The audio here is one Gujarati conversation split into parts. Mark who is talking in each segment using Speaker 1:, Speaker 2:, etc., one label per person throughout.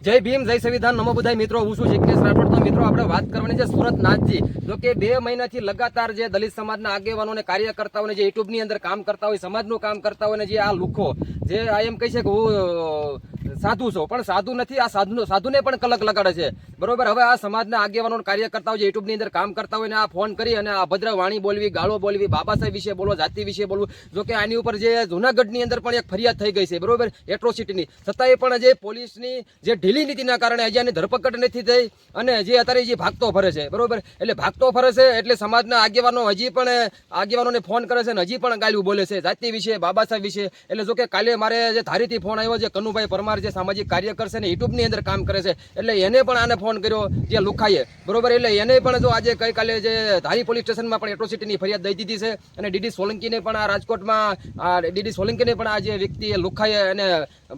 Speaker 1: જય ભીમ, જય સંવિધાન, નમો બધાય. મિત્રો, હું છું જિજ્ઞેશ રાઠોડ. તો મિત્રો, આપણે વાત કરવાની છે સુરત નાથજી. જો કે બે મહિનાથી લગાતાર જે દલિત સમાજના આગેવાનો અને કાર્યકર્તાઓને જે યુટ્યુબની અંદર કામ કરતા હોય, સમાજનું કામ કરતા હોય ને જે આ લુખો, જે આ એમ કહી છે કે હું સાધુ છો, પણ સાધુ નથી, આ સાધુ સાધુને પણ કલક લગાડે છે. બરોબર, હવે આ સમાજના આગેવાનો કાર્યકર્તાઓ જે યુટ્યુબની અંદર કામ કરતા હોય ને, આ ફોન કરી અને આ ભદ્ર વાણી બોલવી, ગાળો બોલવી, બાબા સાહેબ વિશે બોલો, જાતિ વિશે બોલવું, જો કે આની ઉપર જે જુનાગઢની અંદર પણ એક ફરિયાદ થઈ ગઈ છે, બરોબર? એટ્રોસિટીની. છતાંય પણ જે પોલીસની જે ઢીલી નીતિના કારણે હજી આની ધરપકડ નથી થઈ અને જે અત્યારે જે ભાગતો ફરે છે, બરોબર? એટલે ભાગતો ફરે છે, એટલે સમાજના આગેવાનો હજી પણ, આગેવાનોને ફોન કરે છે અને હજી પણ ગાળ્યું બોલે છે, જાતિ વિશે, બાબા સાહેબ વિશે. એટલે જો કે કાલે મારે જે ધારીથી ફોન આવ્યો છે, કનુભાઈ પરમાર જે સામાજિક કાર્ય કરશે ને યુટ્યુબની અંદર કામ કરે છે, એટલે એને પણ આને ફોન કર્યો જે લુખાઈએ. બરોબર? એટલે એને પણ જો આજે ગઈકાલે જે ધારી પોલીસ સ્ટેશનમાં પણ એટ્રોસિટીની ફરિયાદ દઈ દીધી છે, અને ડીડી સોલંકીને પણ આ રાજકોટમાં, આ ડીડી સોલંકીને પણ આ જે વ્યક્તિએ લુખાઈએ અને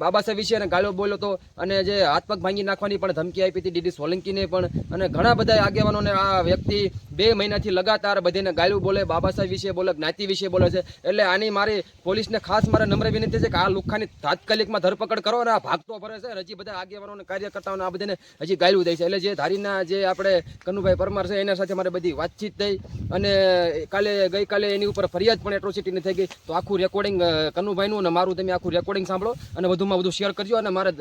Speaker 1: બાબા સાહેબ વિશે અને ગાળો બોલ્યો હતો, અને જે હાથ ભાંગી નાખવાની પણ ધમકી આપી હતી ડીડી સોલંકીને પણ, અને ઘણા બધા આગેવાનોને આ વ્યક્તિ બે મહિનાથી લગાતાર બધીને ગાળું બોલે, બાબા સાહેબ વિશે બોલે, જ્ઞાતિ વિશે બોલે છે. એટલે આની મારી પોલીસને ખાસ મારે નમ્ર વિનંતી છે કે આ લુખાની તાત્કાલિકમાં ધરપકડ કરો અને આ ભાગતો ફરે છે હજી બધા આગેવાનો અને કાર્યકર્તાઓને આ બધાને હજી ગાયલું દે છે. એટલે જે ધારીના જે આપણે કનુભાઈ પરમાર છે, એના સાથે મારે બધી વાતચીત થઈ અને કાલે ગઈકાલે એની ઉપર ફરિયાદ પણ એટ્રોસિટીની થઈ ગઈ. તો આખું રેકોર્ડિંગ કનુભાઈનું અને મારું, તમે આખું રેકોર્ડિંગ સાંભળો અને વધુમાં વધુ શેર કરજો અને મારે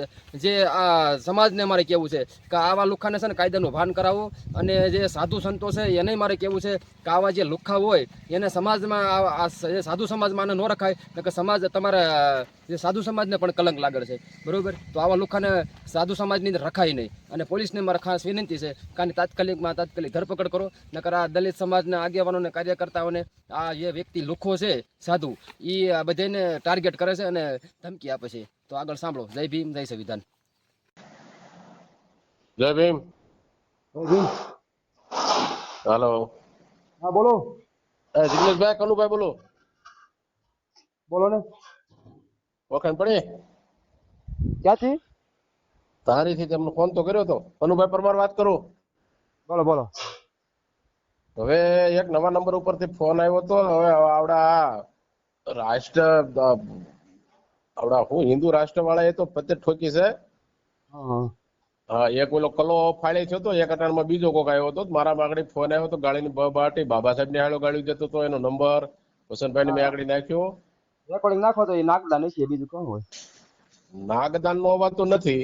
Speaker 1: જે આ સમાજને મારે કહેવું છે કે આવા લુખાને છે ને કાયદાનું ભાન કરાવો અને જે સાધુ સંતો છે, એને મારે કહેવું છે કે આવા જે લુખા હોય, એને સમાજમાં સાધુ સમાજમાં આને ન રખાય કે સમાજ તમારા જે સાધુ સમાજને પણ કલંક લાગે છે. બરોબર? તો આવા લોકોને સાધુ સમાજની અંદર રખાય નહીં. અને પોલીસને મારે ખાસ વિનંતી છે કે તાત્કાલિકમાં તાત્કાલિક ધરપકડ કરો. નકર આ દલિત સમાજના આગેવાનોને કાર્યકર્તાઓને આ જે વ્યક્તિ લુખો છે સાધુ એ આ બધાને ટાર્ગેટ કરે છે અને ધમકી આપે છે. તો આગળ સાંભળો. જય ભીમ જય સંવિધાન.
Speaker 2: જય ભીમ. હાલો.
Speaker 3: હા બોલો.
Speaker 2: એ જિગ્નેશભાઈ કનુભાઈ બોલો.
Speaker 3: બોલો ને.
Speaker 2: વખાણ પડી?
Speaker 3: ક્યાંથી?
Speaker 2: તારીથી તેમનો ફોન તો કર્યો હતો અનુભાઈ પરમાર વાત કરું.
Speaker 3: બોલો બોલો.
Speaker 2: હવે એક નવા નંબર ઉપરથી ફોન આવ્યો હતો હવે આવડા રાષ્ટ્ર આવડા હું હિન્દુ રાષ્ટ્ર વાળા એ તો પતે ઠોકી છે.
Speaker 3: હા.
Speaker 2: એક ઓલો કલો ફાળે થયો તો એક અટાણમાં બીજો કોક આવ્યો હતો મારા આગળ ફોન આવ્યો તો ગાડીની બાટી બાબા સાહેબ ને હાલો ગાડી જતો તો એનો નંબર વસંતભાઈ ને મેં આગળ નાખ્યો.
Speaker 3: રેકોર્ડિંગ નાખો તો એ નાગદા નથી બીજું કોણ હોય?
Speaker 2: નાગદાન નો અવાજ તો નથી.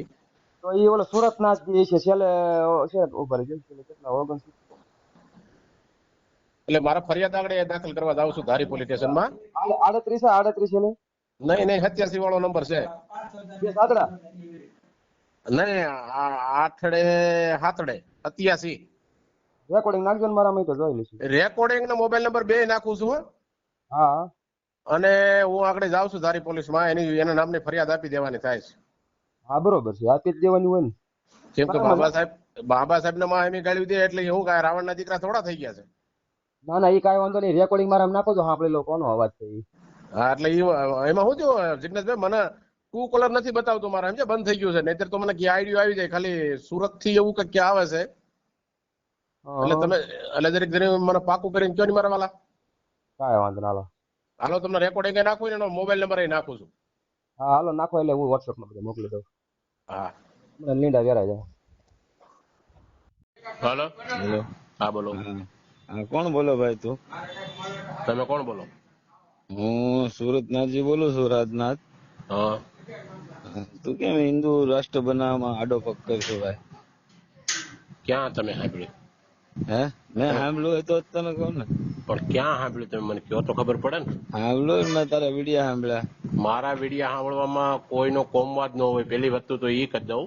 Speaker 3: તો એ ઓલો સુરત ના જ છે છેલ્લે છે ઉપર છે કેટલા ઓગણ
Speaker 2: એટલે મારા ફરિયાદ આગળ દાખલ કરવા જાવ છું ધારી પોલીસ સ્ટેશનમાં
Speaker 3: આડત્રીસ આડત્રીસ
Speaker 2: નહીં નહીં સત્યાસી વાળો નંબર છે. નહીં આઠડે હાથડે સત્યાસી.
Speaker 3: રેકોર્ડિંગ નાખજો ને મારા મેં તો જોઈ લઈશું.
Speaker 2: રેકોર્ડિંગ નો મોબાઈલ નંબર બે નાખું છું હો. અને હું આગળ જાઉં છું ધારી પોલીસમાં. એની એના નામની ફરિયાદ આપી દેવાની થાય છે.
Speaker 3: હા બરોબર છે. આપી જ દેવાની હોય ને.
Speaker 2: કેમ કે બાબા સાહેબ બાબા સાહેબ ને માં એમ ગાળી દે એટલે હું કાંઈ રાવણ ના દીકરા થોડા થઈ ગયા છે.
Speaker 3: ના ના એ કાંઈ વાંધો નહીં. રેકોર્ડિંગ મારા નાખો છો. આપણે લો કોનો અવાજ છે
Speaker 2: હા એટલે એમાં શું થયું જિગ્નેશભાઈ મને ટુ કલર નથી બતાવતું મારા સમજે બંધ થઈ ગયું છે. નહીતર તો મને કે આઈડિયો આવી જાય? ખાલી સુરતથી એવું કંઈક આવે છે? એટલે તમે એટલે જરીક જરીક મને પાકું કરીને કયો ને મારા વાલા?
Speaker 3: કાંઈ વાંધો ના હાલો
Speaker 2: તમને રેકોર્ડિંગ નાખું એનો મોબાઈલ નંબર એ નાખું છું.
Speaker 3: હા હાલો નાખો એટલે હું વોટ્સઅપમાં મોકલી દઉં.
Speaker 2: હા.
Speaker 3: મને લીંડા વેરા જાય.
Speaker 2: હાલો?
Speaker 4: હેલો.
Speaker 2: હા બોલો.
Speaker 4: હા કોણ બોલો ભાઈ તું?
Speaker 2: તમે કોણ બોલો?
Speaker 4: હું સુરતનાથજી બોલું છું રાજનાથ.
Speaker 2: હા.
Speaker 4: તું કેમ હિન્દુ રાષ્ટ્ર બનાવવામાં આડો પગ કરશો ભાઈ?
Speaker 2: ક્યાં તમે સાંભળ્યું?
Speaker 4: હે? મેં સાંભળ્યું હોય તો જ તને કહું ને.
Speaker 2: પણ ક્યાં સાંભળ્યું તમે? મને કહો તો ખબર પડે ને.
Speaker 4: સાંભળ્યું મેં તારા વિડિયા સાંભળ્યા.
Speaker 2: મારા વિડીયા સાંભળવામાં કોઈનો કોમવાદ ન હોય. પેલી વસ્તુ તો એ કરી દઉં.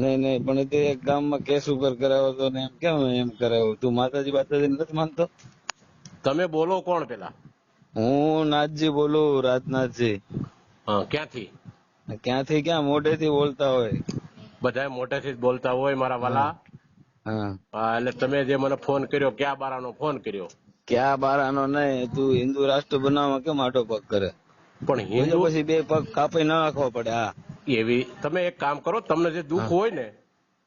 Speaker 4: નહીં નહીં પણ તે એક ગામમાં કેસ ઉપર કરાવ્યો હતો ને એમ કેમ એમ કરાવ્યો તું માતાજી માતાજી નથી માનતો?
Speaker 2: તમે બોલો કોણ પેલા?
Speaker 4: હું નાથજી બોલું રાજનાથજી
Speaker 2: હા ક્યાંથી?
Speaker 4: ક્યાંથી ક્યાં? મોઢેથી બોલતા હોય.
Speaker 2: બધા મોઢેથી જ બોલતા હોય મારા વાલા.
Speaker 4: હા,
Speaker 2: એટલે તમે જે મને ફોન કર્યો ક્યાં બારાનો ફોન કર્યો?
Speaker 4: ક્યાં બારાનો નહીં તું હિન્દુ રાષ્ટ્ર બનાવવા કેમ આટો પગ કરે?
Speaker 2: પણ હિન્દુ
Speaker 4: પછી બે પગ કાપી ના નાખવા પડે હા.
Speaker 2: એવી તમે એક કામ કરો તમને જે દુઃખ હોય ને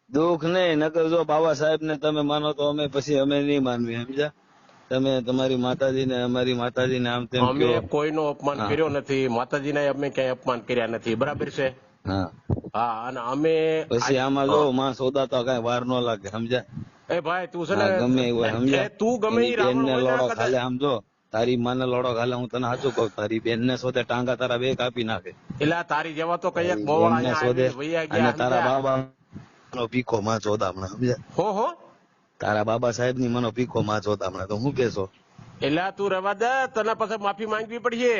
Speaker 4: દુઃખ નહીં નકર જો બાબા સાહેબ ને તમે માનો તો અમે પછી અમે નહીં માનવી સમજ્યા? તમે તમારી માતાજી ને અમારી માતાજી ને આમ તેમ
Speaker 2: અમે
Speaker 4: કોઈ
Speaker 2: કોઈનો અપમાન કર્યો નથી માતાજી ને અમે ક્યાંય અપમાન કર્યા નથી બરાબર છે?
Speaker 4: હા.
Speaker 2: હા અને અમે
Speaker 4: પછી આમાં જો માં સોદા તો કઈ વાર ન લાગે સમજ્યા?
Speaker 2: એ ભાઈ તું છે
Speaker 4: ને ગમે એવું સમજ્યા?
Speaker 2: તું ગમે ઈ રાવણ ને
Speaker 4: લોડો ખાલે સમજો? તારી માને લોડો ખાલે હું તને સાચું કહું તારી બેન ને શોધે ટાંગા તારા બે કાપી નાખે.
Speaker 2: એટલે તારી જેવા તો કઈ એક
Speaker 4: તારી
Speaker 2: બોવાળ
Speaker 4: શોધે અને તારા બાબા નો પીખો માં ચોદા હમણાં સમજ્યા?
Speaker 2: હો હો.
Speaker 4: તારા બાબા સાહેબની મનો પીખો માં ચોદા હમણાં તો હું કેશો?
Speaker 2: એટલે તું રવા દે તને પછી માફી માંગવી પડશે.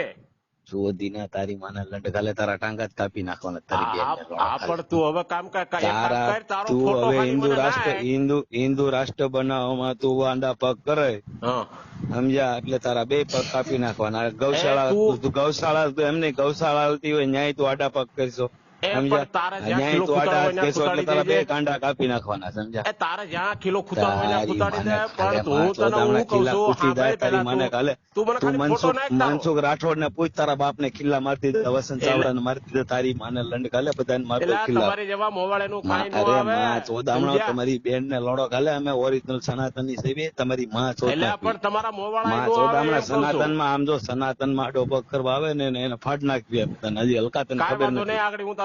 Speaker 4: જોધી તારી માના લંડ ખાલે તારા ટાંગા જ કાપી નાખવાના તારી
Speaker 2: તું હવે કામ કર
Speaker 4: તારા તું હવે હિન્દુ રાષ્ટ્ર હિન્દુ હિન્દુ રાષ્ટ્ર બનાવવામાં તું આંડા પગ કરે. સમજ્યા? એટલે તારા બે પગ કાપી નાખવાના. ગૌશાળા ગૌશાળા એમ નહીં ગૌશાળા આવતી હોય ન્યાય તું આડા પગ કરશો.
Speaker 2: તારે જ્યાં કિલો ફોટો
Speaker 4: મનસુખ રાઠોડ ને પૂછ તારા બાપ ને ખિલ્લા મારતી વસંત ચાવડા ને મારતી તારી માને લંડ કાલે બધાને મારતો ખિલ્લા
Speaker 2: તમારી
Speaker 4: બેન ને લોડો કાલે અમે ઓરિજિનલ સનાતનની સેવી તમારી માં ચોદા
Speaker 2: પણ તમારા મોવાળા.
Speaker 4: સનાતનમાં આમ જો સનાતનમાં આડો પગ કરવા આવે ને એને ફાડ નાખવી એમ તને હજી હલકા તને ખબર નથી.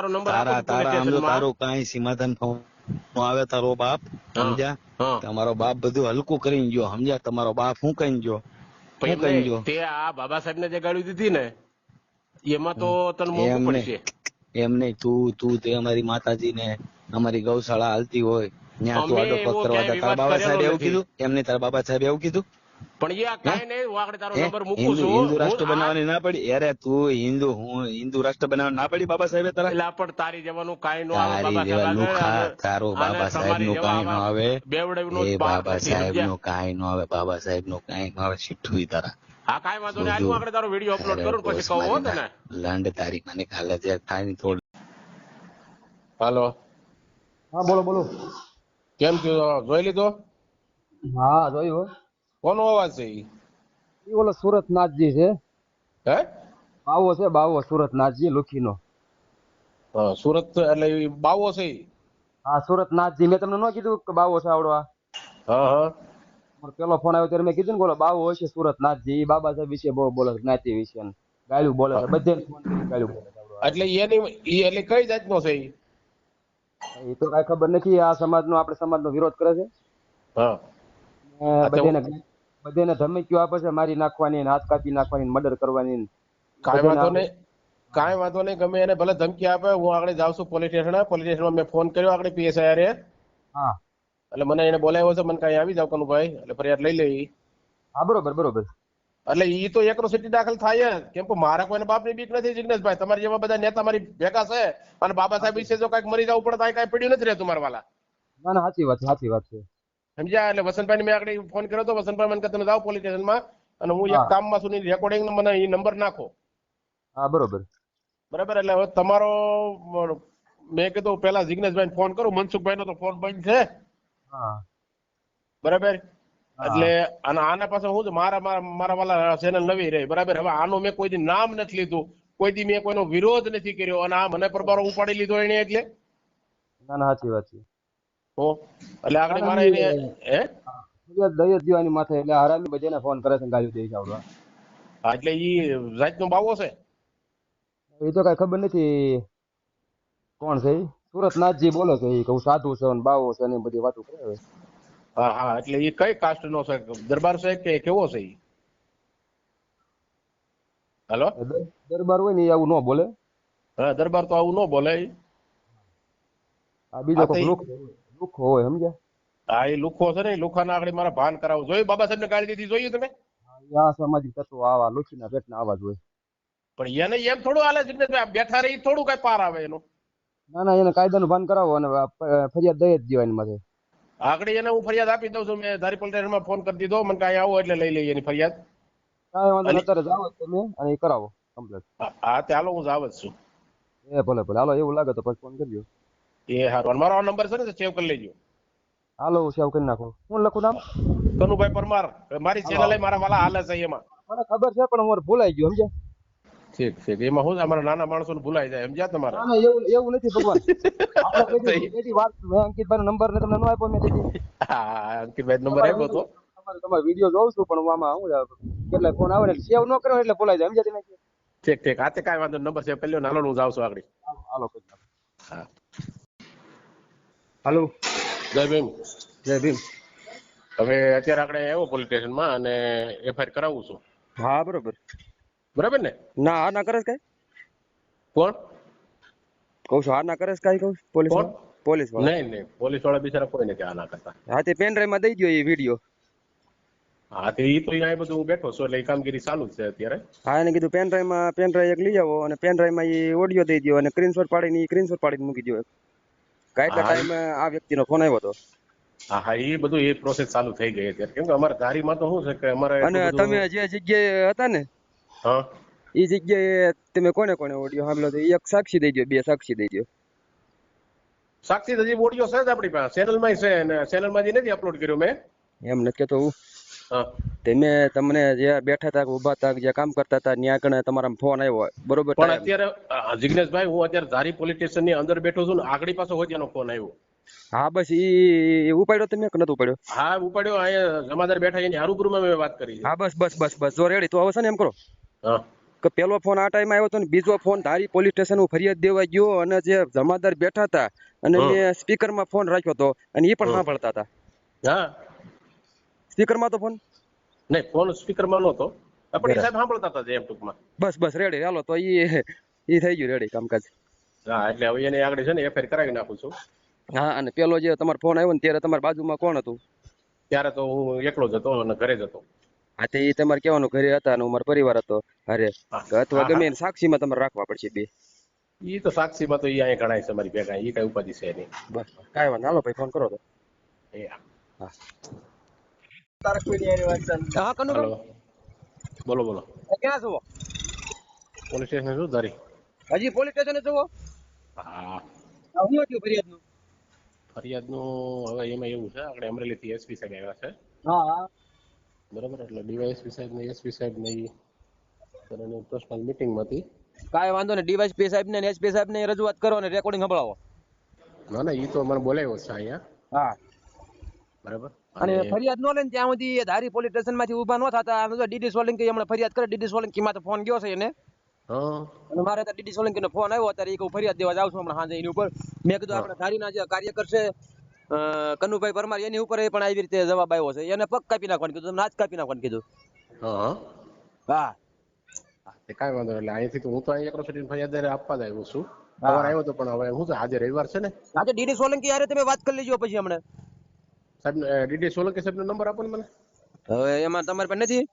Speaker 2: તારો નંબર
Speaker 4: તારા તારા આમ. તારું કાંઈ સીમાધન ફોન આવે તારો બાપ સમજ્યા? તમારો બાપ બધું હલકું કરીને ગયો સમજ્યા? તમારો બાપ હું કઈ ગયો? હું કઈ ગયો?
Speaker 2: તે આ બાબા સાહેબ ને જે ગાડી દીધી ને એમાં તો તને
Speaker 4: એમ
Speaker 2: પડશે.
Speaker 4: એમ નહીં તું તું તે અમારી માતાજી ને અમારી ગૌશાળા હાલતી હોય. ત્યાં તું આડો પગ કરવા તારા બાબા સાહેબ એવું કીધું? એમ નહીં તારા બાબા સાહેબ એવું કીધું?
Speaker 2: પણ એ આ કાંઈ નહીં હું આગળ તારો નંબર મૂકું છું.
Speaker 4: હિન્દુ રાષ્ટ્ર બનાવવાની ના પડી? અરે તું હિન્દુ હું હિન્દુ રાષ્ટ્ર બનાવવાની ના પડી બાબા સાહેબ તારા?
Speaker 2: એટલે આ પણ તારી જવાનું કાંઈ નો આવે બાબા સાહેબ
Speaker 4: તારો બાબા
Speaker 2: સાહેબનું
Speaker 4: કાંઈ ન
Speaker 2: આવે બેવડાવનો
Speaker 4: બાબા સાહેબનું કાંઈ નો આવે બાબા સાહેબનું કાંઈ નો આવે શીઠું તારા.
Speaker 2: હા કાંઈ વાંધો નહીં આજે હું આગળ તારો વીડિયો અપલોડ કરું પછી કહું હો તને.
Speaker 4: લંડ તારી મને ખાલે જે થાય ને થોડું.
Speaker 2: હાલો.
Speaker 1: હા બોલો બોલો.
Speaker 2: કેમ કયો જોઈ લીધો?
Speaker 1: હા જોયું હો.
Speaker 2: કોનો અવાજ છે ઈ?
Speaker 1: ઈ ઓલો સુરત નાથજી છે.
Speaker 2: હે?
Speaker 1: બાવો છે બાવો સુરત નાથજી લુખીનો.
Speaker 2: સુરત એટલે બાવો છે ઈ?
Speaker 1: હા સુરત નાથજી. મેં તમને ન કીધું કે બાવો છે આવડો આ
Speaker 2: હા. હા
Speaker 1: પેલો ફોન આવ્યો ત્યારે મેં કીધું ને બોલો બાવો હશે સુરત નાથજી. ઈ બાબા સાહેબ વિશે બહુ બોલે જ્ઞાતિ વિશે ગાયું બોલે છે બધે ફોન કરી બોલે.
Speaker 2: એટલે એની એટલે કઈ જાતનો છે ઈ?
Speaker 1: એ તો કઈ ખબર નથી આ સમાજનો આપણે સમાજનો વિરોધ કરે છે.
Speaker 2: હા.
Speaker 1: બધાને બધાને ધમકીઓ આપે છે મારી નાખવાની હાથ કાપી નાખવાની મર્ડર કરવાની
Speaker 2: કાંઈ વાંધો નહીં કાંઈ વાંધો નહીં ગમે એને ભલે ધમકી આપે હું આગળ જાઉં છું પોલીસ સ્ટેશન પોલીસ સ્ટેશનમાં મેં ફોન કર્યો આગળ પીએસઆઈ હારે
Speaker 1: હા.
Speaker 2: એટલે મને એને બોલાવ્યો છે મને કાંઈ આવી જાવ કનુભાઈ એટલે ફરિયાદ લઈ લે
Speaker 1: હા બરોબર બરોબર.
Speaker 2: એટલે ઈ તો એક્રોસિટી સિટી દાખલ થાય કેમ કે મારા કોઈને બાપની બીક નથી જિગ્નેશભાઈ. તમારી જેવા બધા નેતા મારી ભેગા છે. અને બાબા સાહેબ વિશે જો કંઈક મરી જવું પડે તો કઈ કાંઈ પડ્યું નથી રહેતું મારા વાલા.
Speaker 1: ના ના સાચી વાત સાચી વાત છે.
Speaker 2: સમજ્યા? એટલે વસંતભાઈ મેં આગળ ફોન કર્યો તો વસંતભાઈ મને તમે જાઓ પોલીસ સ્ટેશનમાં અને હું એક કામમાં છું રેકોર્ડિંગ મને એ નંબર નાખો.
Speaker 1: હા બરોબર.
Speaker 2: બરાબર? એટલે હવે તમારો મેં કીધું પેલા જિગ્નેશભાઈ ફોન કરું મનસુખભાઈ નો તો ફોન બંધ છે. બરાબર? એટલે અને આના પાસે હું મારા મારા વાલા ચેનલ નવી રહી. બરાબર? હવે આનું મેં કોઈ નામ નથી લીધું. કોઈ દી મેં કોઈનો વિરોધ નથી કર્યો અને આ મને પરબારો ઉપાડી લીધો એને એટલે?
Speaker 1: ના ના સાચી વાત છે.
Speaker 2: હો એટલે આગળ
Speaker 1: ના,
Speaker 2: મારે એને હે?
Speaker 1: દઈ જ દેવાની માથે એટલે હરામી બધાને ફોન કરે છે ને ગાળ્યું દે
Speaker 2: હા, એટલે ઈ જાતનો બાવો છે?
Speaker 1: એ તો કઈ ખબર નથી કોણ છે સુરત નાથજી બોલે છે ઈ કે હું સાધુ છે ને બાવો છે ને બધી વાતો કરે હવે.
Speaker 2: હા હા એટલે ઈ કઈ કાસ્ટ નો છે? દરબાર છે કે કેવો છે ઈ? હેલો?
Speaker 1: દરબાર હોય ને આવું ન બોલે.
Speaker 2: હા દરબાર તો આવું ન બોલે
Speaker 1: આ બીજો કોઈ
Speaker 2: ઈ-
Speaker 1: લુખ હોય સમજ્યા?
Speaker 2: હા એ લુખો છે ને ઈ લુખાના આગળ મારા ભાન કરાવું જોયું બાબા સાહેબ ને ગાળી દીધી જોયું તમે?
Speaker 1: આ સામાજિક તત્વો આવા લુખીના પેટના આવા હોય
Speaker 2: પણ એને એમ થોડું હાલે જિગ્નેશભાઈ બેઠા રહી થોડું કઈ પાર આવે એનું.
Speaker 1: ના ના એને કાયદાનું ભાન કરાવો અને ફરિયાદ દઈ જ દેવાની માથે.
Speaker 2: આગળ એને હું ફરિયાદ આપી દઉં છું મેં ધારી પોલીસ સ્ટેશનમાં ફોન કરી દીધો મને કાંઈ આવો એટલે લઈ લઈએ એની ફરિયાદ.
Speaker 1: કાંઈ વાંધો અત્યારે જાવ તમે અને એ કરાવો કમ્પ્લેટ
Speaker 2: હા, હા તે હાલો હું જાવ જ છું.
Speaker 1: એ ભલે ભલે હાલો એવું લાગે તો પછી ફોન કરજો.
Speaker 2: એ હારું. મારો નંબર છે ને સેવ કરી લેજો.
Speaker 1: હાલો હું સેવ કરી નાખો. હું લખું નામ?
Speaker 2: કનુભાઈ પરમાર. મારી ચેનલ મારા વાલા હાલે છે એમાં.
Speaker 1: મને ખબર છે પણ મારે ભૂલાઈ ગયું સમજ્યા?
Speaker 2: ઠીક ઠીક. એમાં હું અમારા નાના માણસો ભૂલાઈ જાય સમજ્યા તમારે?
Speaker 1: ના એવું એવું નથી ભગવાન. આપણે પેલી- પેલી વાત મેં અંકિતભાઈનો નંબર ને તમને ન આપ્યો મેં
Speaker 2: હા અંકિતભાઈ નંબર આપ્યો તો.
Speaker 1: તમારે તમારો વીડિયો જોઉં છું પણ હું આમાં હું કેટલા ફોન આવે ને સેવ ન કરો એટલે ભૂલાઈ જાય સમજ્યા તમે?
Speaker 2: ઠીક ઠીક. આ તે કાંઈ વાંધો નંબર સેવ કરી લ્યો નાનો હું જાઉં છું આગળ.
Speaker 1: હાલો,
Speaker 2: હા.
Speaker 3: હાલો.
Speaker 2: જય ભીમ.
Speaker 3: જય ભીમ.
Speaker 2: હવે અત્યારે આપણે આવ્યો પોલીસ સ્ટેશનમાં અને એફઆઈઆર કરાવું છું.
Speaker 3: હા બરોબર.
Speaker 2: બરાબર ને?
Speaker 3: ના હા ના કરે કઈ?
Speaker 2: કોણ?
Speaker 3: કહું છું હા ના કરેશ કઈ કહું પોલીસ? પોલીસવાળા?
Speaker 2: નહીં નહીં પોલીસવાળા બિચારા કોઈ નથી આ ના કરતા.
Speaker 3: હા તે પેન ડ્રાઈવમાં દઈ દો એ વીડિયો
Speaker 2: હા તે ઈ તો અહીંયા બધું હું બેઠો છું એટલે એ કામગીરી ચાલુ છે અત્યારે.
Speaker 3: હા એને કીધું પેન ડ્રાઈવમાં પેન ડ્રાઈવ એક લઈ આવો અને પેન ડ્રાઈવમાં એ ઓડિયો દઈ દો અને સ્ક્રીનશોટ પાડીને એ સ્ક્રીનશોટ પાડીને મૂકી દો કેટલા ટાઈમ આ વ્યક્તિનો ફોન આવ્યો હતો
Speaker 2: હા હા એ બધું એ પ્રોસેસ ચાલુ થઈ ગઈ અત્યારે. કેમ કે અમારે ધારીમાં તો શું છે કે અમારે
Speaker 3: અને તમે જે જગ્યાએ હતા ને
Speaker 2: હા.
Speaker 3: એ જગ્યાએ તમે કોને કોને ઓડિયો સાંભળ્યો તો એક સાક્ષી દઈ દો બે સાક્ષી દઈ દો
Speaker 2: સાક્ષી હજી ઓડિયો છે જ આપણી પાસે. ચેનલમાં છે અને ચેનલમાં નથી અપલોડ કર્યો મેં.
Speaker 3: એમ નથી કેતો હા. તમે તમને જે બેઠા હતા ઊભા હતા જે કામ કરતા હતા ત્યાં આગળ તમારા ફોન આવ્યો બરોબર
Speaker 2: પણ અત્યારે જિગ્નેશભાઈ હું અત્યારે ધારી પોલીસની અંદર બેઠો છું ને આગળી પાછો હોતિયાનો ફોન આવ્યો.
Speaker 3: હા બસ ઈ ઉપાડ્યો તમે કે નતો ઉપાડ્યો?
Speaker 2: હા ઉપાડ્યો. અહીંયા જમાદાર બેઠા એની હારુપુરમાં મેં વાત કરી
Speaker 3: હા બસ બસ બસ બસ. જો રેડી તો આવશે ને એમ કરો.
Speaker 2: હા.
Speaker 3: કે પેલો ફોન આ ટાઈમ આવ્યો હતો ને બીજો ફોન ધારી પોલીસ સ્ટેશન હું ફરિયાદ દેવા ગયો અને જે જમાદાર બેઠા હતા અને. મેં સ્પીકરમાં ફોન રાખ્યો હતો અને એ પણ સાંભળતા હતા
Speaker 2: હા.
Speaker 3: સ્પીકરમાં તો ફોન?
Speaker 2: નહીં ફોન સ્પીકરમાં નહોતો પણ એ સાહેબ સાંભળતા હતા એમ ટૂંકમાં.
Speaker 3: બસ બસ રેડી હાલો તો એ એ થઈ ગયું રેડી કામકાજ.
Speaker 2: હા એટલે હવે એને આગળ છે ને એફઆઈઆર કરાવી નાખું છું.
Speaker 3: હા અને પેલો જે તમારો ફોન આવ્યો ને ત્યારે તમારી બાજુમાં કોણ હતું?
Speaker 2: ત્યારે તો હું એકલો જ હતો અને ઘરે જ હતો.
Speaker 3: હા તે તમારે કહેવાનું ઘરે હતા અને અમારો પરિવાર હતો. અરે અથવા ગમે એને સાક્ષીમાં તમારે રાખવા પડશે બે.
Speaker 2: ઈ તો સાક્ષીમાં તો એ અહીંયા ગણાય છે મારી ભેગા એ કઈ ઉપાધિ છે નહીં.
Speaker 3: બસ કાંઈ વાંધો હાલો ભાઈ ફોન કરો તો.
Speaker 2: એ
Speaker 3: હા
Speaker 1: હા કનુ
Speaker 2: બોલો બોલો.
Speaker 1: ક્યાં છો
Speaker 2: પોલીસ સ્ટેશન શું ધારી.
Speaker 1: હજી પોલીસ સ્ટેશન
Speaker 2: હા.
Speaker 1: હું હતું ફરિયાદનું?
Speaker 2: ફરિયાદનું હવે એમાં એવું છે આપણે અમરેલીથી એસપી સાહેબ આવ્યા છે.
Speaker 1: હા હા.
Speaker 2: બરોબર એટલે ડીવાયએસપી સાહેબ ને એસપી સાહેબ ને પર્સનલ મીટિંગ હતી.
Speaker 1: કાંઈ વાંધો નહીં ડીવાયસપી સાહેબ ને એસપી સાહેબ ને રજૂઆત કરો અને રેકોર્ડિંગ સંભળાવો.
Speaker 2: ના ના એ તો મને બોલાવ્યો છે અહીંયા.
Speaker 1: હા.
Speaker 2: બરાબર?
Speaker 1: અને ફરિયાદ નો લઈને ત્યાં સુધી ધારી પોલીસ સ્ટેશનમાંથી ઊભા ન થતા. અને જો ડીડી સોલંકી હમણાં ફરિયાદ કરે ડીડી સોલંકી માં તો ફોન ગયો છે એને. અને મારે તો ડીડી સોલંકી નો ફોન આવ્યો અત્યારે એ કહું ફરિયાદ દેવા જાઉં છું હમણાં સાંજે એની ઉપર. મેં કીધું આપણે ધારીના જે કાર્યકર છે કનુભાઈ પરમાર એની ઉપર પણ આવી રીતે જવાબ આવ્યો છે. એને પગ કાપી નાખવાનું કીધું નાચ કાપી નાખવાનું કીધું.
Speaker 2: હા. કાંઈ વાંધો નહીં. એટલે અહીંથી તો હું તો અહીં એકલો છૂટીને ફરિયાદ આપવા જ આવ્યો છું. સવારે આવ્યો તો પણ હવે હું છે આજે રવિવાર છે ને.
Speaker 1: આજે ડીડી સોલંકી યારે તમે વાત કરી લેજો પછી હમણાં.
Speaker 2: સાહેબ ડીડી સોલંકી સાહેબનો નંબર આપો ને મને.
Speaker 1: હવે એમાં તમારી પાસે નથી?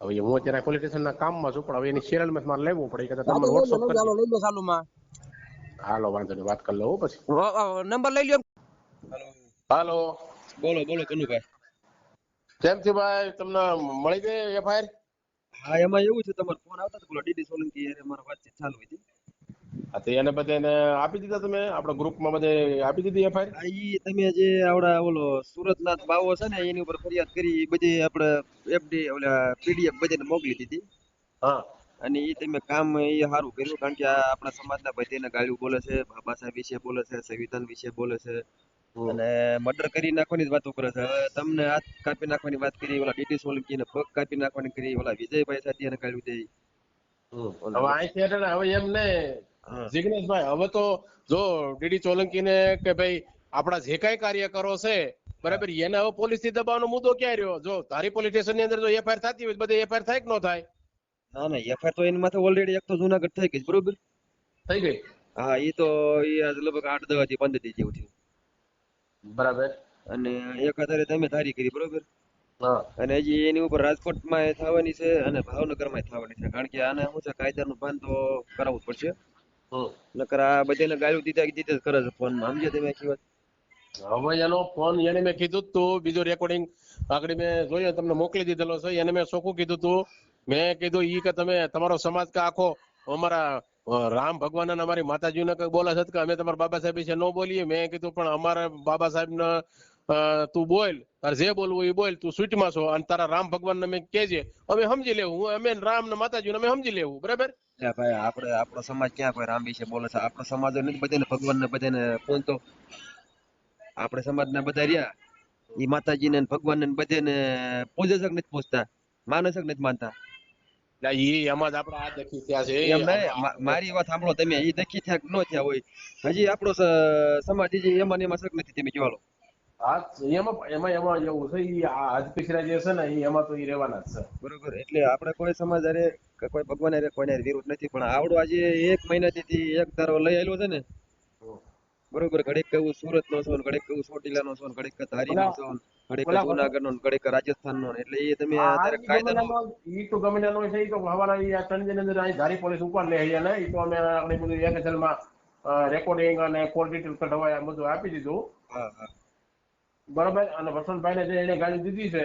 Speaker 2: હવે હું અત્યારે પોલીસ સ્ટેશનના કામમાં છું પણ હવે એની સિરિયલમાં મારે લેવું પડે કે તમે
Speaker 1: તો લઈ લો,
Speaker 2: વોટ્સઅપ કરી
Speaker 1: હાલો, લઈ લો ચાલુમાં
Speaker 2: હાલો વાંધો નહીં વાત કરી લઉં પછી.
Speaker 1: નંબર લઈ લ્યો
Speaker 2: હાલો.
Speaker 3: બોલો બોલો કનુભાઈ.
Speaker 2: કેમ છે ભાઈ? તમને મળી ગઈ એફઆઈઆર
Speaker 3: હા એમાં એવું છે તમારો ફોન આવતા હતો પેલો ડીડી સોલંકી મારા મારી વાતચીત ચાલુ હતી.
Speaker 2: હા તો એને બધાને આપી દીધા તમે? આપણા ગ્રુપમાં બધે આપી દીધી એફઆઈઆર?
Speaker 3: ઈ તમે જે આવડા ઓલો સુરતના બાવો છે ને એની ઉપર ફરિયાદ કરી બધી આપણે એફડી ઓલા પીડીએફ બધાને મોકલી દીધી.
Speaker 2: હા.
Speaker 3: અને એ તમે કામ એ સારું કર્યું કારણ કે આ આપણા સમાજના બધાને ગાળ્યું બોલે છે બાબા સાહેબ વિશે બોલે છે સંવિધાન વિશે બોલે છે. અને મર્ડર કરી નાખવાની જ વાતો કરે છે. હવે તમને હાથ કાપી નાખવાની વાત કરી ઓલા ડીટી સોલંકી ને પગ કાપી નાખવાની કરી ઓલા વિજયભાઈ સાથિયાને ગાળ્યું દે.
Speaker 2: હવે અહીંથી હવે એમ ને જિગ્નેશભાઈ હવે તો જો ડીડી ચોલંકીને કે ભાઈ આપણા જે કાંઈ કાર્યકરો છે બરાબર એને હવે પોલીસથી દબાવવાનો મુદ્દો ક્યાં રહ્યો? જો ધારી પોલીસ સ્ટેશનની અંદર જો એફઆઈઆર થતી હોય બધી એફઆઈઆર થાય કે ન થાય?
Speaker 3: ના ના એફઆઈઆર તો એની માથે ઓલરેડી એક તો જુનાગઢ થઈ ગઈ બરોબર?
Speaker 2: થઈ ગઈ?
Speaker 3: હા એ તો એ લગભગ આઠ દવા થી પંદર દી જેવું થયું.
Speaker 2: બરાબર.
Speaker 3: અને એક આધારે તમે ધારી કરી બરોબર?
Speaker 2: હા.
Speaker 3: અને હજી એની ઉપર રાજકોટમાં થવાની છે અને ભાવનગરમાં થવાની છે. કારણ કે આને શું છે કાયદાનું ભાન તો કરાવવું પડશે. નકર આ બધાને ગાળું દીધા દીધા કરે છે ફોન સમજે તમે આખી વાત?
Speaker 2: હવે એનો ફોન એને મેં કીધું તું. બીજું રેકોર્ડિંગ આગળ મેં જોયો, તમને મોકલી દીધેલો છે. એને મેં ચોખ્ખું કીધું તું. મેં કીધું ઈ કે તમે, તમારો સમાજ કે આખો, અમારા રામ ભગવાન અને અમારી માતાજીને બોલે છે કે અમે તમારા બાબા સાહેબ વિશે ન બોલીએ? મેં કીધું, પણ અમારા બાબા સાહેબ ને તું બોલ તારે જે બોલવું એ બોલ તું સ્વીટમાં છો અને તારા રામ ભગવાન ને મેં કેજે અમે સમજી લેવું હું અમે રામ ને માતાજી અમે સમજી લેવું બરાબર?
Speaker 3: ભાઈ આપણે આપણો સમાજ ક્યાં કોઈ રામ વિશે બોલે છે? આપણો સમાજ નથી બધાને ભગવાન ને બધાને પહોંચતો આપણે સમાજના બધા રહ્યા. એ માતાજી ને ભગવાન ને બધાને પૂજે છે નથી પૂજતા માને છે નથી માનતા.
Speaker 2: ઈ એમાં જ આ દેખી
Speaker 3: એમ મારી વાત સાંભળો તમે એ દખી થયા ન થયા હોય. હજી આપણો સમાજ એમાં એમાં શક નથી તમે
Speaker 2: આ એમાં એમાં એમાં એવું છે ઈ આ જે છે ને એમાં તો ઈ રહેવાના જ છે.
Speaker 3: બરોબર એટલે આપણે કોઈ સમાજ હારે કે કોઈ ભગવાન હારે કોઈને વિરોધ નથી પણ આવડો આજે એક મહિનાથી એક ધારો લઈ આવેલો છે ને બરોબર ઘડીક કહું સુરત નો છો ઘડીક કહું ચોટીલા નો છો ઘડીક ધારી નો છો ઘડીક જુનાગઢ નો ઘડીક રાજસ્થાન નો એટલે એ તમે અત્યારે
Speaker 2: ઈ તો ગમેનાનો છે ઈ તો હવાના ઈ આ ત્રણ દિનની અંદર અહીં ધારી પોલીસ ઉપર લે છે ને ઈ તો અમે આપણે બધું FSL માં રેકોર્ડિંગ અને કઢવાય બધું આપી દીધું.
Speaker 3: હા હા.
Speaker 2: બરોબર? અને વસંતભાઈ ને એને ગાડી દીધી છે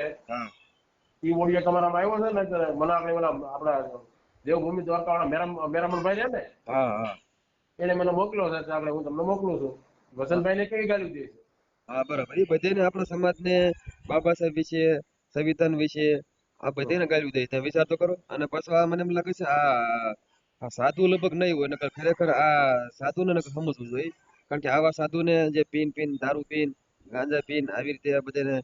Speaker 2: ઈ ઓડિયો તમારામાં આવ્યો છે ને મને આપણે ઓલા આપણા દેવભૂમિ દ્વારકા વાળા મેરામણભાઈ છે ને એને મને મોકલ્યો છે આપણે હું તમને મોકલું છું. વસંતભાઈ ને કઈ ગાડી દીધી છે?
Speaker 3: હા બરાબર. એ બધાને આપણા સમાજને બાબા સાહેબ વિશે સંવિધાન વિશે આ બધાને ગાળ્યું દે ત્યાં વિચાર તો કરો. અને પાછું આ મને એમ લાગે છે આ આ સાધુ લગભગ નહીં હોય નકર ખરેખર આ સાધુને નકર સમજવું જોઈએ. કારણ કે આવા સાધુને જે પીન પીન દારૂ પીન ગાંજા પીન આવી રીતે આ બધાને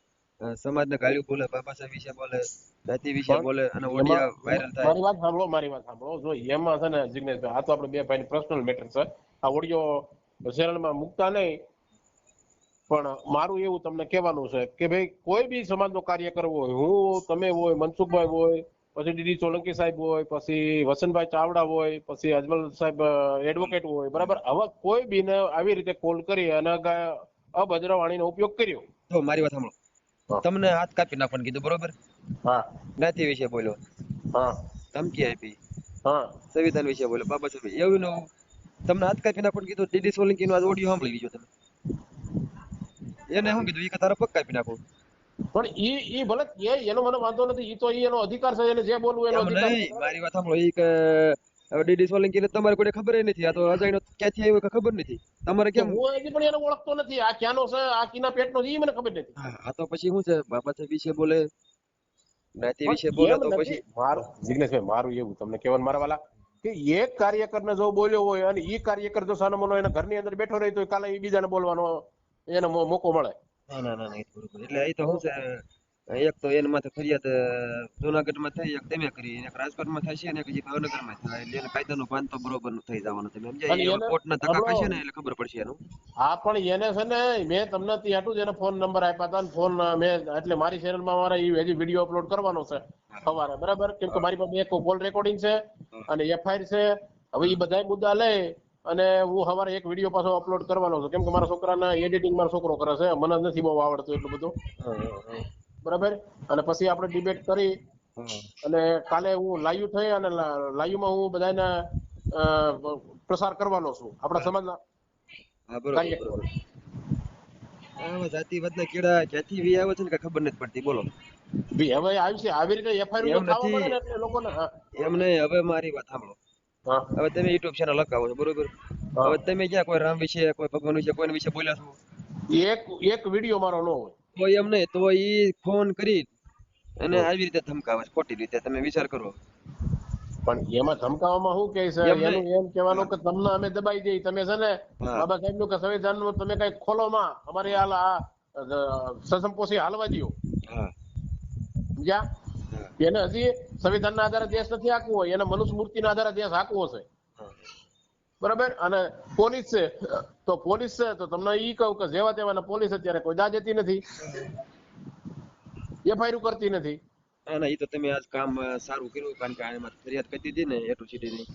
Speaker 3: સમાજને ગાળ્યું બોલે બાબા સાહેબ વિશે બોલે જાતિ વિશે બોલે અને ઓડિયા વાયરલ થાય.
Speaker 2: મારી વાત સાંભળો મારી વાત સાંભળો. જો એમાં છે ને જિગ્નેશભાઈ આ તો આપણે બે ભાઈ પર્સનલ મેટર છે. આ ઓડિયો શેરણમાં મૂકતા નહીં. પણ મારું એવું તમને કહેવાનું છે કે ભાઈ કોઈ બી સમાજનો કાર્ય કરવો હોય હું તમે હોય મનસુખભાઈ હોય પછી ડીડી સોલંકી સાહેબ હોય પછી વસંતભાઈ ચાવડા હોય પછી અજમલ સાહેબ એડવોકેટ હોય બરાબર? હવે કોઈ બીને આવી રીતે કોલ કરી અને ગા- અભદ્ર વાણીનો ઉપયોગ કર્યો.
Speaker 3: જો મારી વાત સાંભળો. તમને હાથ કાપી નાખવાનું કીધું બરોબર?
Speaker 2: હા.
Speaker 3: જ્ઞાતિ વિશે બોલ્યો
Speaker 2: હા.
Speaker 3: ધમકી આપી.
Speaker 2: હા.
Speaker 3: સંવિધાન વિશે બોલે બાબા સાહેબ એવું નવું તમને હાથ કાપી નાખવાનું કીધું ડીડી સોલંકી નો ઓડિયો સાંભળી લીધો તમે. એને શું કીધું? એ કે તારા પગ કાપી નાખો.
Speaker 2: પણ ઈ ઈ ભલે કે એનો મને વાંધો નથી ઈ તો ઈ એનો અધિકાર છે એને જે બોલવું એનો અધિકાર
Speaker 3: મારી વાત સાંભળો ઈ કે હવે ડીડી સોલંકી ને તમારે કોઈ ખબર નથી. આ તો અજાણ્યો ક્યાંથી આવ્યો કે ખબર નથી. તમારે કેમ?
Speaker 2: હું એની પણ એને ઓળખતો નથી. આ ક્યાંનો છે? આ કીના પેટનો છે એ મને ખબર નથી.
Speaker 3: હા, તો પછી શું છે? બાબત વિશે બોલે જ્ઞાતિ વિશે બોલે તો પછી
Speaker 2: મારું જિગ્નેશભાઈ મારું એવું તમને કહેવાનું મારા વાલા કે એક કાર્યકરને જો બોલ્યો હોય અને એ કાર્યકર જો સાનમનો એના ઘરની અંદર બેઠો રહે તો કાલે એ બીજાને બોલવાનો એને મોકો મળે.
Speaker 3: ના ના ના એટલે એ તો શું છે એક તો એના માથે ફરિયાદ જુનાગઢ જુનાગઢમાં થઈ એક તમે કરી એક રાજકોટમાં છે અને એક હજી ભાવનગરમાં થાય એટલે એને કાયદાનું ભાન તો બરોબર થઈ જવાનું. તમે સમજાય કોર્ટના ધક્કા ખાશે ને એટલે ખબર પડશે એનું.
Speaker 2: હા પણ એને છે ને મેં તમને ત્યાં જ એને ફોન નંબર આપ્યા હતા ફોન મેં એટલે મારી ચેનલમાં મારે એ હજી વીડિયો અપલોડ કરવાનો છે સવારે બરાબર? કેમ કે મારી પાસે એક કોલ રેકોર્ડિંગ છે અને એફઆઈઆર છે. હવે ઈ બધાય મુદ્દા લઈ અને હું સવારે એક વીડિયો પાછો અપલોડ કરવાનો છું. કેમ કે મારા છોકરાના એડિટિંગ મારો છોકરો કરે છે મને નથી બહુ આવડતું એટલું બધું. બરાબર? અને પછી આપણે ડિબેટ કરી. અને કાલે હું લાઈવ થઈ અને લાઈવમાં હું બધાને પ્રસાર કરવાનો છું. આપણા સમાજના.
Speaker 3: જાતિવાદના ક્યાંથી વી આવે છે ને ખબર નથી પડતી. બોલો.
Speaker 2: હવે આવી છે. આવી રીતે એફઆઈઆર
Speaker 3: નથી.
Speaker 2: એટલે લોકોને
Speaker 3: એમ નહીં હવે મારી વાત સાંભળો. હવે તમે યુટ્યુબ ચેનલ લગાવો છો બરોબર? હવે તમે ક્યાં કોઈ રામ વિશે કોઈ ભગવાન વિશે કોઈ વિશે બોલ્યા છો?
Speaker 2: એક એક વીડિયો મારો ન હોય.
Speaker 3: તો એમ નહીં તો ઈ ફોન કરી અને આવી રીતે ધમકાવે ખોટી રીતે તમે વિચાર કરો.
Speaker 2: પણ એમાં ધમકાવવામાં શું કે છે. એનું એમ કહેવાનું કે તમને અમે દબાઈ દઈ તમે છે ને. બાબા સાહેબનું કે સંવિધાનનું તમે કઈ ખોલો માં. અમારે હાલ આ સસંપોષી હાલવા
Speaker 3: હા.
Speaker 2: સમજ્યા? એને હજી સંવિધાન ના આધારે દેશ નથી હાંકવો એને મૂર્તિ ના આધારે દેશ હાંકવો છે. બરાબર? અને પોલીસ છે તો પોલીસ છે તો તમને ઈ કહું કે જેવા તેવાના પોલીસ અત્યારે કોઈ દાજતી નથી. એફઆઈઆર કરતી નથી.
Speaker 3: ના ના એ તો તમે આજ કામ સારું કર્યું કારણ કે આમાં ફરિયાદ કરી દીધી ને એટ્રોસિટીની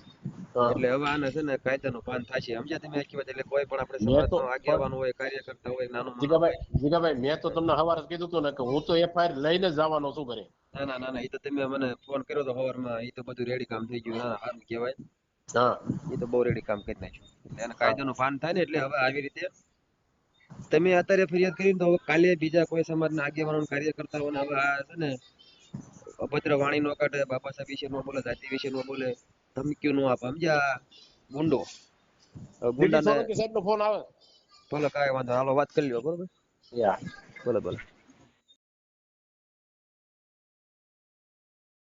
Speaker 3: એટલે હવે આને છે ને કાયદાનો ભાન થશે. સમજ્યા તમે આખી વાત? એટલે કોઈ પણ આપણે
Speaker 2: તો-
Speaker 3: સમાજનો આગેવાન હોય કાર્યકર્તા હોય નાનો
Speaker 2: જીગાભાઈ જીગાભાઈ મેં તો તમને હવારે જ કીધું હતું ને કે હું તો એફઆઈઆર લઈને જ જવાનો છું ઘરે.
Speaker 3: ના ના ના એ તો તમે મને ફોન કર્યો તો સવારમાં એ તો બધું રેડી કામ થઈ ગયું. ના, સારું કહેવાય.
Speaker 2: હા.
Speaker 3: એ તો બહુ રેડી કામ કરી નાખ્યું. એને કાયદાનું ભાન થાય ને એટલે હવે આવી રીતે તમે અત્યારે ફરિયાદ કરી તો હવે કાલે બીજા કોઈ સમાજના આગેવાનો કાર્યકર્તાઓને હવે આ છે ને અભદ્ર વાણી નો કાઢે બાબા સાહેબ વિશે નો બોલે જાતિ વિશે નો બોલે ધમકીઓ નો આપે. સમજ્યા ગુંડો? ગુંડાને
Speaker 2: સાહેબ નો ફોન આવે.
Speaker 3: ભલે કાંઈ વાંધો હાલો વાત કરી લ્યો બરોબર?
Speaker 2: યા
Speaker 3: બોલો ભલે.